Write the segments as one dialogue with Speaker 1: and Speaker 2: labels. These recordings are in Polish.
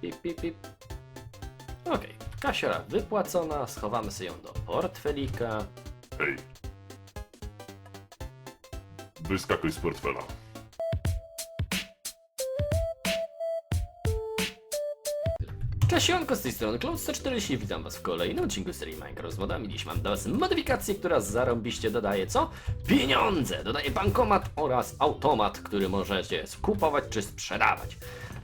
Speaker 1: Pip, pip, pip. Okej, kasiora wypłacona, schowamy sobie ją do portfelika.
Speaker 2: Hej. Wyskakuj z portfela.
Speaker 1: Cześć, z tej strony Cloud 140 witam was w kolejnym odcinku serii Minecraft z modami. Dziś mam dla was modyfikację, która zarąbiście dodaje co? Pieniądze! Dodaje bankomat oraz automat, który możecie skupować czy sprzedawać.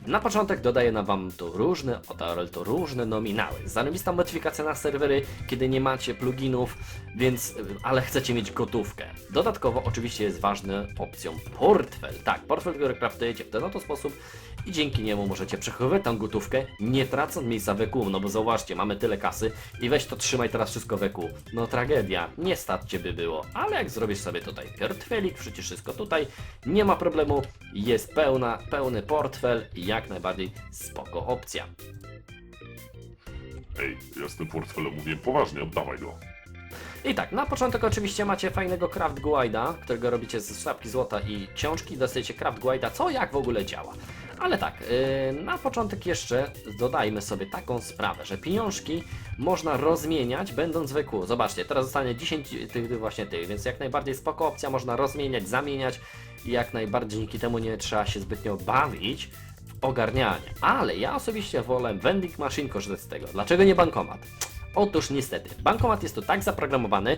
Speaker 1: Na początek dodaję na wam tu różne, ale to różne nominały. Zarobista modyfikacja na serwery, kiedy nie macie pluginów, więc, ale chcecie mieć gotówkę. Dodatkowo oczywiście jest ważna opcją portfel. Tak, portfel, który kraftujecie w ten oto sposób i dzięki niemu możecie przechowywać tą gotówkę, nie tracąc miejsca w EQ, no bo zauważcie, mamy tyle kasy i weź to trzymaj teraz wszystko w EQ. No tragedia, nie starcie by było, ale jak zrobisz sobie tutaj portfelik, wrzucisz wszystko tutaj, nie ma problemu, jest pełna, pełny portfel i jak najbardziej spoko opcja.
Speaker 2: Ej, ja z tym portfelem mówię poważnie, oddawaj go.
Speaker 1: I tak, na początek oczywiście macie fajnego craft guida, którego robicie z sztabki złota i książki, dostajecie craft guida, co jak w ogóle działa. Ale tak, yy, na początek jeszcze dodajmy sobie taką sprawę, że pieniążki można rozmieniać będąc w EQ. Zobaczcie, teraz zostanie 10 tych właśnie tych, więc jak najbardziej spoko opcja, można rozmieniać, zamieniać i jak najbardziej dzięki temu nie trzeba się zbytnio bawić w ogarnianie. Ale ja osobiście wolę vending machine korzystać z tego. Dlaczego nie bankomat? Otóż niestety, bankomat jest tu tak zaprogramowany,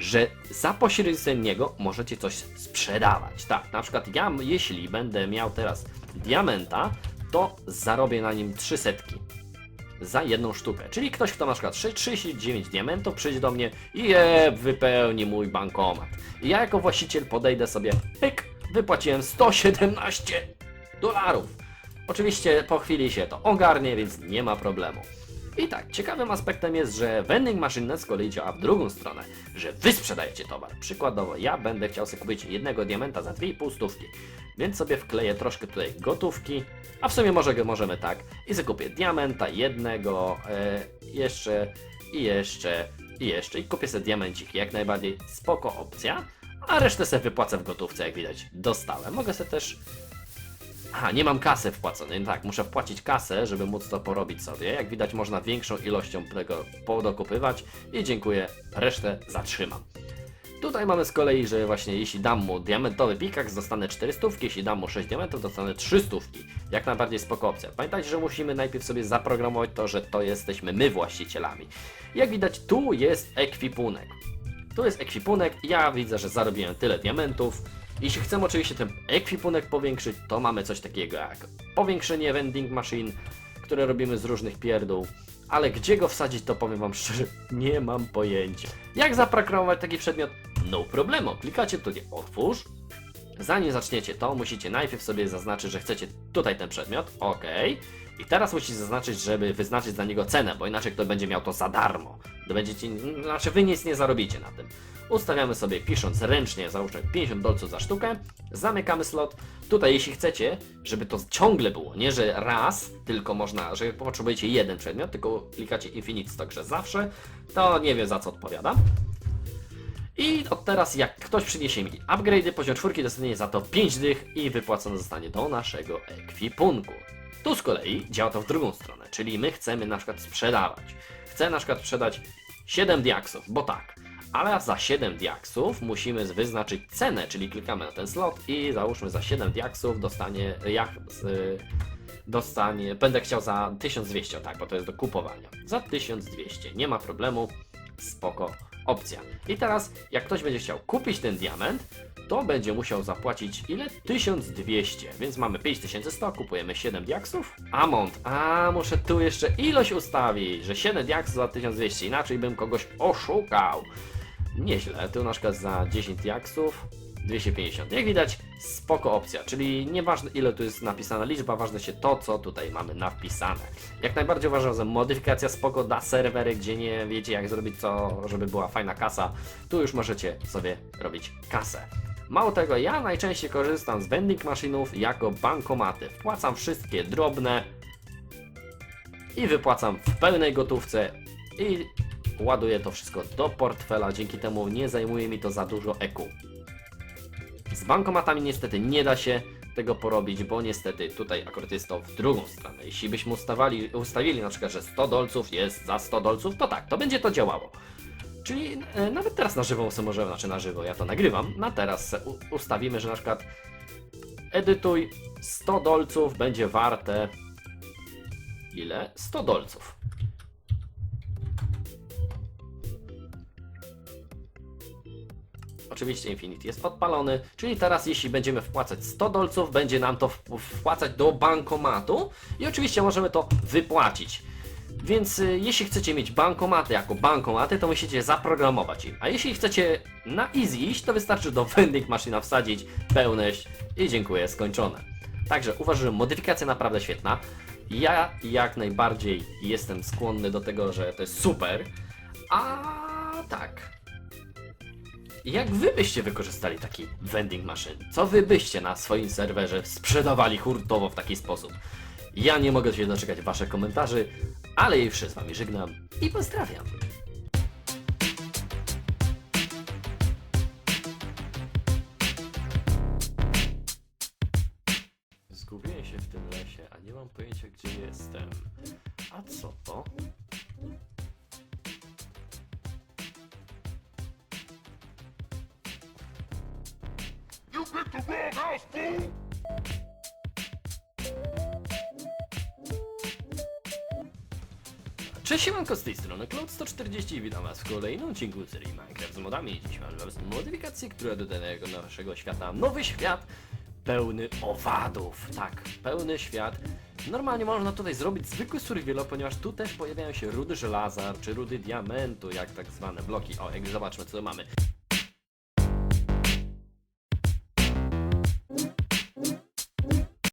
Speaker 1: że za pośrednictwem niego możecie coś sprzedawać. Tak, na przykład ja, jeśli będę miał teraz diamenta, to zarobię na nim 3 setki za jedną sztukę. Czyli ktoś, kto ma na przykład 39 diamentów, przyjdzie do mnie i je wypełni mój bankomat. I ja jako właściciel podejdę sobie, pyk, wypłaciłem 117 dolarów. Oczywiście po chwili się to ogarnie, więc nie ma problemu. I tak, ciekawym aspektem jest, że vending machine z kolei działa w drugą stronę, że wy sprzedajecie towar. Przykładowo, ja będę chciał sobie kupić jednego diamenta za 2,5 stówki, więc sobie wkleję troszkę tutaj gotówki, a w sumie może, możemy tak, i zakupię diamenta jednego, e, jeszcze, i jeszcze, i jeszcze, i kupię sobie diamencik, jak najbardziej. Spoko opcja, a resztę sobie wypłacę w gotówce, jak widać, dostałem. Mogę sobie też Aha, nie mam kasy wpłaconej. No tak, muszę wpłacić kasę, żeby móc to porobić sobie. Jak widać, można większą ilością tego podokupywać i dziękuję, resztę zatrzymam. Tutaj mamy z kolei, że właśnie jeśli dam mu diamentowy pikaks, dostanę 400, jeśli dam mu 6 diamentów, dostanę 300. Jak najbardziej spoko opcja. Pamiętajcie, że musimy najpierw sobie zaprogramować to, że to jesteśmy my właścicielami. Jak widać, tu jest ekwipunek. Tu jest ekwipunek, ja widzę, że zarobiłem tyle diamentów. Jeśli chcemy oczywiście ten ekwipunek powiększyć, to mamy coś takiego jak powiększenie vending machine, które robimy z różnych pierdół. Ale gdzie go wsadzić, to powiem wam szczerze, nie mam pojęcia. Jak zaprogramować taki przedmiot? No problemu. Klikacie tutaj otwórz. Zanim zaczniecie to, musicie najpierw sobie zaznaczyć, że chcecie tutaj ten przedmiot. OK. I teraz musicie zaznaczyć, żeby wyznaczyć za niego cenę, bo inaczej kto będzie miał to za darmo. To będziecie, znaczy wy nic nie zarobicie na tym. Ustawiamy sobie pisząc ręcznie, załóżmy 50 dolców za sztukę, zamykamy slot. Tutaj jeśli chcecie, żeby to ciągle było, nie że raz, tylko można, że potrzebujecie jeden przedmiot, tylko klikacie Infinite Stock, że zawsze, to nie wiem za co odpowiadam. I od teraz jak ktoś przyniesie mi upgrade'y, poziom czwórki dostanie za to 5 dych i wypłacone zostanie do naszego ekwipunku. Tu z kolei działa to w drugą stronę, czyli my chcemy na przykład sprzedawać. Chcę na przykład sprzedać 7 diaksów, bo tak. Ale za 7 diaksów musimy wyznaczyć cenę, czyli klikamy na ten slot i załóżmy za 7 diaksów dostanie jak dostanie, będę chciał za 1200, tak, bo to jest do kupowania. Za 1200, nie ma problemu, spoko opcja. I teraz, jak ktoś będzie chciał kupić ten diament, to będzie musiał zapłacić ile? 1200, więc mamy 5100, kupujemy 7 diaksów. Amount, a muszę tu jeszcze ilość ustawić, że 7 diaksów za 1200, inaczej bym kogoś oszukał. Nieźle, przykład za 10 diaksów 250. Jak widać, spoko opcja, czyli nieważne ile tu jest napisana liczba, ważne się to, co tutaj mamy napisane. Jak najbardziej uważam, że modyfikacja spoko da serwery, gdzie nie wiecie jak zrobić co, żeby była fajna kasa, tu już możecie sobie robić kasę. Mało tego, ja najczęściej korzystam z vending maszynów jako bankomaty. Wpłacam wszystkie drobne i wypłacam w pełnej gotówce i ładuję to wszystko do portfela, dzięki temu nie zajmuje mi to za dużo EQ. Z bankomatami niestety nie da się tego porobić, bo niestety tutaj akurat jest to w drugą stronę. Jeśli byśmy ustawali, ustawili na przykład, że 100 dolców jest za 100 dolców, to tak, to będzie to działało. Czyli e, nawet teraz na żywo sobie możemy, znaczy na żywo, ja to nagrywam, na teraz ustawimy, że na przykład edytuj 100 dolców będzie warte ile? 100 dolców. Oczywiście Infinity jest odpalony, czyli teraz jeśli będziemy wpłacać 100 dolców, będzie nam to wpłacać do bankomatu i oczywiście możemy to wypłacić. Więc y, jeśli chcecie mieć bankomaty jako bankomaty, to musicie zaprogramować im. A jeśli chcecie na easy iść, to wystarczy do vending maszyna wsadzić pełność i dziękuję, skończone. Także uważam, że modyfikacja naprawdę świetna. Ja jak najbardziej jestem skłonny do tego, że to jest super. A tak. Jak wy byście wykorzystali taki vending machine? Co wy byście na swoim serwerze sprzedawali hurtowo w taki sposób? Ja nie mogę się doczekać waszych komentarzy, ale już się z wami żegnam i pozdrawiam. Zgubiłem się w tym lesie, a nie mam pojęcia gdzie jestem. A co to?
Speaker 2: You picked the wrong house, fool!
Speaker 1: Cześć, siemanko z tej strony Cloud140 i witam was w kolejnym odcinku serii Minecraft z modami. Dziś mam dla was modyfikację, która dodaje do naszego świata nowy świat pełny owadów. Tak, pełny świat. Normalnie można tutaj zrobić zwykły survival, ponieważ tu też pojawiają się rudy żelaza, czy rudy diamentu, jak tak zwane bloki. O, jak zobaczmy co tu mamy.